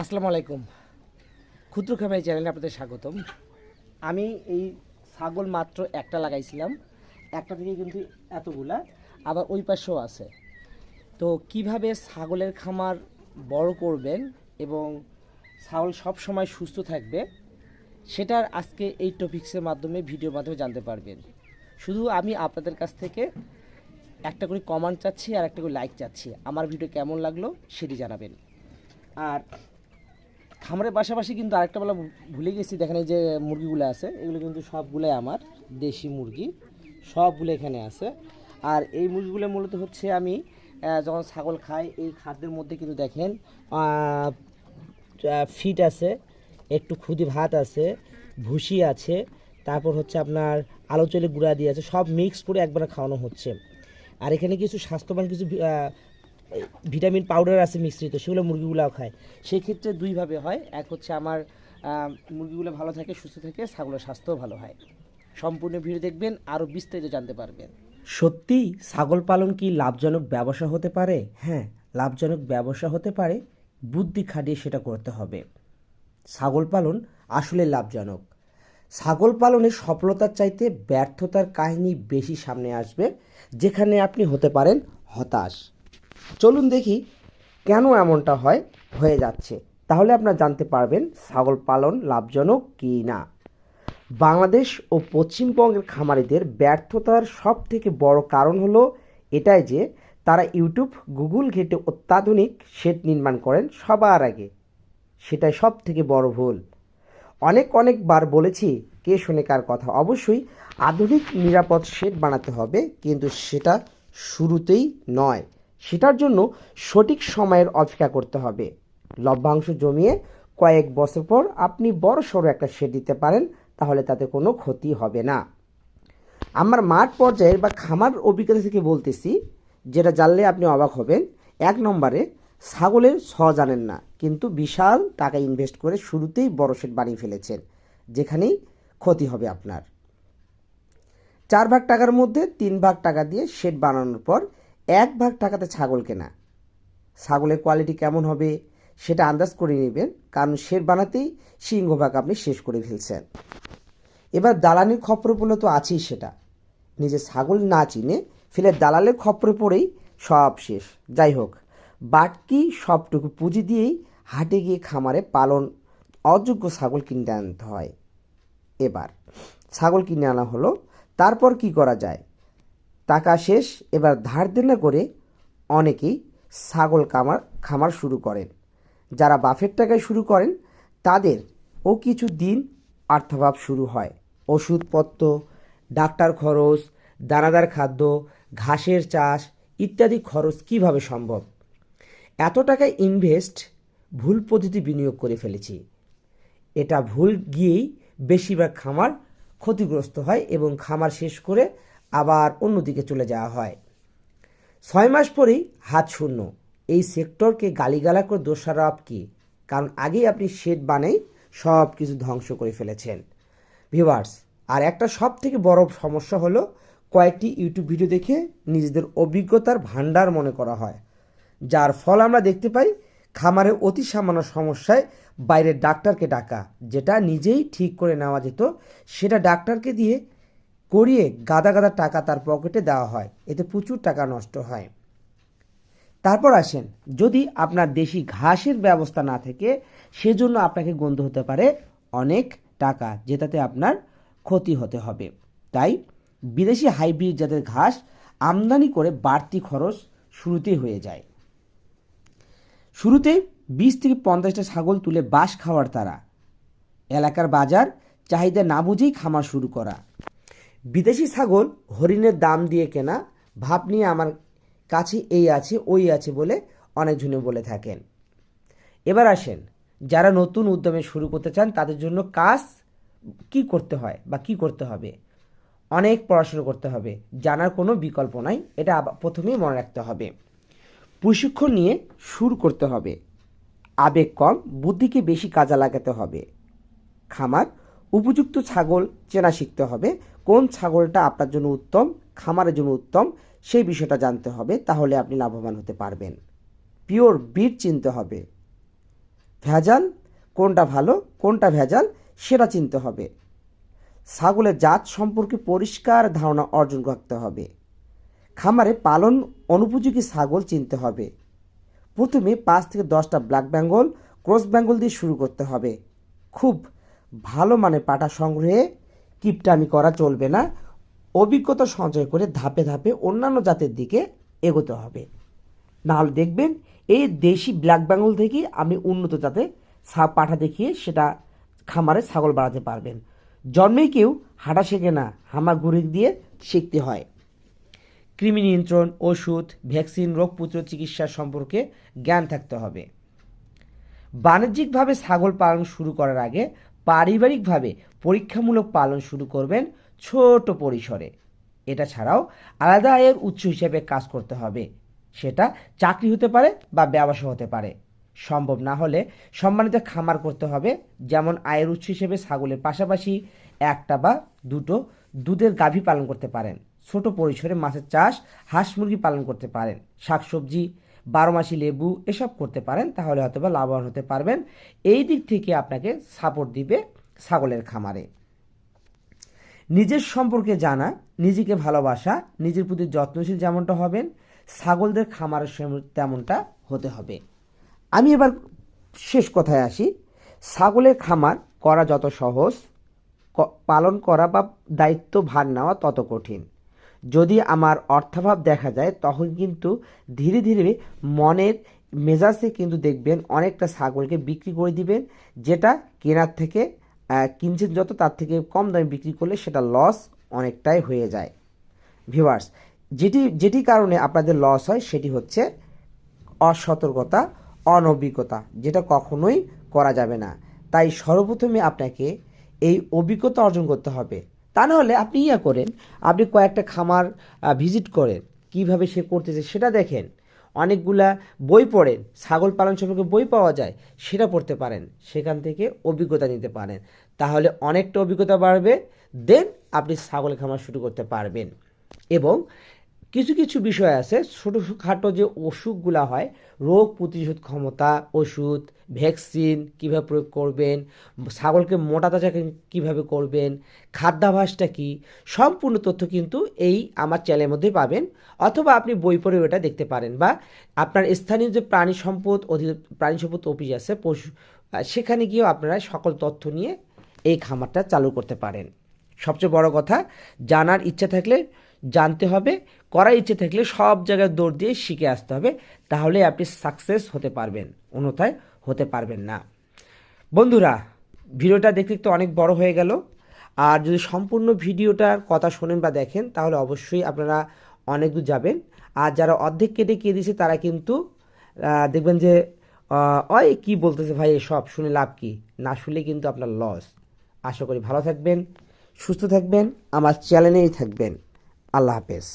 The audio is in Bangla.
আসসালামু আলাইকুম। ক্ষুদ্র খামারি চ্যানেলে আপনাদের স্বাগতম। আমি এই ছাগল মাত্র একটা লাগাইছিলাম। একটা থেকে কিন্তু এতগুলা, আবার ওই পাশেও আছে। তো কীভাবে ছাগলের খামার বড় করবেন এবং ছাগল সব সময় সুস্থ থাকবে, সেটার আজকে এই টপিক্সের মাধ্যমে, ভিডিওর মাধ্যমে জানতে পারবেন। শুধু আমি আপনাদের কাছ থেকে একটা করে কমেন্ট চাচ্ছি আর একটা করে লাইক চাচ্ছি। আমার ভিডিও কেমন লাগল সেটি জানাবেন। আর খামারের পাশাপাশি কিন্তু আরেকটা বেলা ভুলে গেছি, দেখেন এই যে মুরগিগুলো আছে, এগুলো কিন্তু সবগুলোই আমার দেশি মুরগি, সবগুলো এখানে আছে। আর এই মুরগিগুলো মূলত হচ্ছে আমি যখন ছাগল খাই, এই খাদ্যের মধ্যে কিন্তু দেখেন ফিট আছে, একটু খুদি ভাত আছে, ভুসি আছে, তারপর হচ্ছে আপনার আলো চলে গুঁড়া দিয়ে আছে, সব মিক্স করে একবারে খাওয়ানো হচ্ছে। আর এখানে কিছু স্বাস্থ্যবান কিছু ভিটামিন পাউডার আছে মিশ্রিত, সেগুলো মুরগিগুলোও খায়। সেক্ষেত্রে দুইভাবে হয়। এক হচ্ছে আমার মুরগিগুলো ভালো থাকে, সুস্থ থাকে, ছাগলের স্বাস্থ্যও ভালো হয়। সম্পূর্ণ ভিডিও দেখবেন আরও বিস্তারিত জানতে পারবেন। সত্যি, ছাগল পালন কি লাভজনক ব্যবসা হতে পারে? হ্যাঁ লাভজনক ব্যবসা হতে পারে। বুদ্ধি খাটিয়ে সেটা করতে হবে। ছাগল পালন আসলে লাভজনক। ছাগল পালনে সফলতার চাইতে ব্যর্থতার কাহিনী বেশি সামনে আসবে, যেখানে আপনি হতে পারেন হতাশ। চলুন দেখি কেন এমনটা হয়, হয়ে যাচ্ছে। তাহলে আপনারা জানতে পারবেন ছাগল পালন লাভজনক কি না। বাংলাদেশ ও পশ্চিমবঙ্গের খামারিদের ব্যর্থতার সব থেকে বড় কারণ হলো এটাই যে, তারা ইউটিউব, গুগল ঘেটে অত্যাধুনিক সেট নির্মাণ করেন সবার আগে। সেটাই সব থেকে বড় ভুল। অনেক অনেকবার বলেছি, কে শোনে কার কথা? অবশ্যই আধুনিক নিরাপদ শেড বানাতে হবে, কিন্তু সেটা শুরুতেই নয়। সেটার জন্য সঠিক সময়ের অপেক্ষা করতে হবে। লভ্যাংশ জমিয়ে কয়েক বছর পর আপনি বড় সড়ো একটা শেড দিতে পারেন, তাহলে তাতে কোনো ক্ষতি হবে না। আমার মাঠ পর্যায়ের বা খামার অভিজ্ঞতা থেকে বলতেছি, যেটা জানলে আপনি অবাক হবেন, এক নম্বরে ছাগলের স জানেন না, কিন্তু বিশাল টাকা ইনভেস্ট করে শুরুতেই বড় শেড বানিয়ে ফেলেছেন, যেখানেই ক্ষতি হবে আপনার। চার ভাগ টাকার মধ্যে তিন ভাগ টাকা দিয়ে শেড বানানোর পর এক ভাগ টাকাতে ছাগল কেনা। ছাগলের কোয়ালিটি কেমন হবে সেটা আন্দাজ করে নেবেন, কারণ শেড বানাতেই সিংহভাগ আপনি শেষ করে ফেলছেন। এবার দালালির খপ্পরে পড়লে তো আছেই সেটা। নিজে ছাগল না চিনে ফেলে দালালের খপ্পরে পড়েই সব শেষ। যাই হোক, বাটকি সবটুকু পুঁজি দিয়েই হাটে গিয়ে খামারে পালন অযোগ্য ছাগল কিনতে আনতে হয়। এবার, ছাগল কিনে আনা হলো, তারপর কি করা যায়? টাকা শেষ, এবার ধার দেনা করে অনেকেই ছাগল কামার, খামার শুরু করেন। যারা বাফের টাকায় শুরু করেন, তাদের ও কিছু দিন অর্থাভাব শুরু হয়। ওষুধপত্র, ডাক্তার খরচ, দানাদার খাদ্য, ঘাসের চাষ ইত্যাদি খরচ কীভাবে সম্ভব? এত টাকা ইনভেস্ট, ভুল পদ্ধতি বিনিয়োগ করে ফেলেছি। এটা ভুল গিয়েই বেশিরভাগ খামার ক্ষতিগ্রস্ত হয় এবং খামার শেষ করে আবার অন্যদিকে চলে যাওয়া হয়। ছয় মাস পরেই হাত শূন্য। এই সেক্টরকে গালিগালা করে দোষারোপ কি? কারণ আগেই আপনি শেড বানাই সব কিছু ধ্বংস করে ফেলেছেন। ভিউয়ার্স, আর একটা সব থেকে বড় সমস্যা হলো কয়েকটি ইউটিউব ভিডিও দেখে নিজেদের অভিজ্ঞতার ভান্ডার মনে করা হয়। যার ফল আমরা দেখতে পাই, খামারে অতি সামান্য সমস্যায় বাইরের ডাক্তারকে ডাকা, যেটা নিজেই ঠিক করে নেওয়া যেত, সেটা ডাক্তারকে দিয়ে করিয়ে গাদা গাদা টাকা তার পকেটে দেওয়া হয়। এতে প্রচুর টাকা নষ্ট হয়। তারপর আসেন, যদি আপনার দেশি ঘাসের ব্যবস্থা না থাকে, সেজন্য আপনাকে গন্ধ হতে পারে অনেক টাকা, যেটাতে আপনার ক্ষতি হতে হবে। তাই বিদেশি হাইব্রিড জাতের ঘাস আমদানি করে বাড়তি খরচ শুরুতেই হয়ে যায়। শুরুতে বিশ থেকে পঞ্চাশটা ছাগল তুলে বাঁশ খাওয়ার তারা। এলাকার বাজার চাহিদা না বুঝেই খামার শুরু করা। বিদেশি ছাগল হরিণের দাম দিয়ে কেনা, ভাব নিয়ে আমার কাছে এই আছে, ওই আছে বলে অনেকজনে বলে থাকেন। এবার আসেন, যারা নতুন উদ্যমে শুরু করতে চান, তাদের জন্য কাজ কি করতে হয় বা কি করতে হবে? অনেক পড়াশুনো করতে হবে, জানার কোনো বিকল্প নাই, এটা প্রথমেই মনে রাখতে হবে। প্রশিক্ষণ নিয়ে শুরু করতে হবে। আবেগ কম, বুদ্ধিকে বেশি কাজে লাগাতে হবে। খামার, উপযুক্ত ছাগল চেনা শিখতে হবে কোন ছাগলটা আপনার জন্য উত্তম, খামারের জন্য উত্তম, সেই বিষয়টা জানতে হবে, তাহলে আপনি লাভবান হতে পারবেন। পিওর বিট চিনতে হবে। ভেজাল, কোনটা ভালো, কোনটা ভেজাল, সেটা চিনতে হবে। ছাগলের জাত সম্পর্কে পরিষ্কার ধারণা অর্জন করতে হবে। খামারে পালন অনুপযোগী ছাগল চিনতে হবে। প্রথমে পাঁচ থেকে দশটা ব্ল্যাক বেঙ্গল, ক্রস বেঙ্গল দিয়ে শুরু করতে হবে। খুব ভালো মানের পাটা সংগ্রহে কিপটামি করা চলবে না। অভিজ্ঞতা সঞ্চয় করে ধাপে ধাপে অন্যান্য জাতের দিকে এগোতে হবে। নাহলে দেখবেন এই দেশি ব্ল্যাক বেঙ্গল থেকে আমি উন্নত জাতে পাঠা দেখিয়ে সেটা খামারে ছাগল বাড়াতে পারবেন। জন্মে কেউ হাঁটা শেখে না, হামার গুড়ি দিয়ে শিখতে হয়। কৃমি নিয়ন্ত্রণ, ওষুধ, ভ্যাকসিন রোগ প্রতিরোধ চিকিৎসা সম্পর্কে জ্ঞান থাকতে হবে। বাণিজ্যিকভাবে ছাগল পালন শুরু করার আগে পারিবারিকভাবে পরীক্ষামূলক পালন শুরু করবেন ছোট পরিসরে। এটা ছাড়াও আলাদা আয়ের উৎস হিসেবে কাজ করতে হবে। সেটা চাকরি হতে পারে বা ব্যবসা হতে পারে। সম্ভব না হলে সম্মানিত খামার করতে হবে, যেমন আয়ের উৎস হিসেবে ছাগলের পাশাপাশি একটা বা দুটো দুধের গাভী পালন করতে পারেন। ছোট পরিসরে মাছের চাষ, হাঁস মুরগি পালন করতে পারেন। শাকসবজি বারোমাসি লেবু এসব করতে পারেন, তাহলে হয়তো বা লাভবান হতে পারবেন। এই দিক থেকে আপনাকে সাপোর্ট দিবে ছাগলের খামারে। নিজের সম্পর্কে জানা, নিজেকে ভালোবাসা, নিজের প্রতি যত্নশীল যেমনটা হবেন, ছাগলদের খামারের তেমনটা হতে হবে। আমি এবার শেষ কথায় আসি। ছাগলের খামার করা যত সহজ পালন করা বা দায়িত্ব ভার নেওয়া তত কঠিন। যদি আমার অর্থাভাব দেখা যায়, তখন কিন্তু ধীরে ধীরে মনের মেজাজে কিন্তু দেখবেন অনেকটা ছাগলকে বিক্রি করে দিবেন, যেটা কেনার থেকে কিনছেন যত, তার থেকে কম দামে বিক্রি করলে সেটা লস অনেকটাই হয়ে যায়। ভিউয়ার্স যেটি যেটি কারণে আপনাদের লস হয় সেটি হচ্ছে অসতর্কতা, অনভিজ্ঞতা, যেটা কখনোই করা যাবে না। তাই সর্বপ্রথমে আপনাকে এই অভিজ্ঞতা অর্জন করতে হবে। তা না হলে আপনি ইয়া করেন, আপনি কয়েকটা খামার ভিজিট করেন, কীভাবে সে করতেছে সেটা দেখেন। অনেকগুলা বই পড়েন, ছাগল পালন সম্পর্কে বই পাওয়া যায়, সেটা পড়তে পারেন, সেখান থেকে অভিজ্ঞতা নিতে পারেন। তাহলে অনেকটা অভিজ্ঞতা বাড়বে, দেন আপনি ছাগল খামার শুরু করতে পারবেন। এবং কিছু কিছু বিষয় আছে ছোটোখাটো যে অসুখগুলো হয়, রোগ প্রতিরোধ ক্ষমতা, ওষুধ ভ্যাকসিন কীভাবে প্রয়োগ করবেন, ছাগলকে মোটা তাজা কীভাবে করবেন খাদ্যাভাসটা কি, সম্পূর্ণ তথ্য কিন্তু এই আমার চ্যানেলের মধ্যে পাবেন অথবা আপনি বই পড়ে ওটা দেখতে পারেন বা আপনার স্থানীয় যে প্রাণী সম্পদ অধি, প্রাণী সম্পদ অফিস আছে, পশু সেখানে গিয়েও আপনারা সকল তথ্য নিয়ে এই খামারটা চালু করতে পারেন। সবচেয়ে বড় কথা, জানার ইচ্ছা থাকলে জানতে হবে, করার ইচ্ছে থাকলে সব জায়গায় দৌড় দিয়ে শিখে আসতে হবে তাহলে আপনি সাকসেস হতে পারবেন। অন্যথায় হতে পারবেন না। বন্ধুরা, ভিডিওটা দেখতে দেখতে অনেক বড় হয়ে গেল। আর যদি সম্পূর্ণ ভিডিওটার কথা শোনেন বা দেখেন, তাহলে অবশ্যই আপনারা অনেক দূর যাবেন। আর যারা অর্ধেক কেটে কে দিয়েছে, তারা কিন্তু দেখবেন যে অয় কি বলতেছে ভাই সব শুনে লাভ কি? না শুনলে কিন্তু আপনার লস আশা করি ভালো থাকবেন, সুস্থ থাকবেন, আমার চ্যানেলেই থাকবেন। আল্লাহ হাফেজ।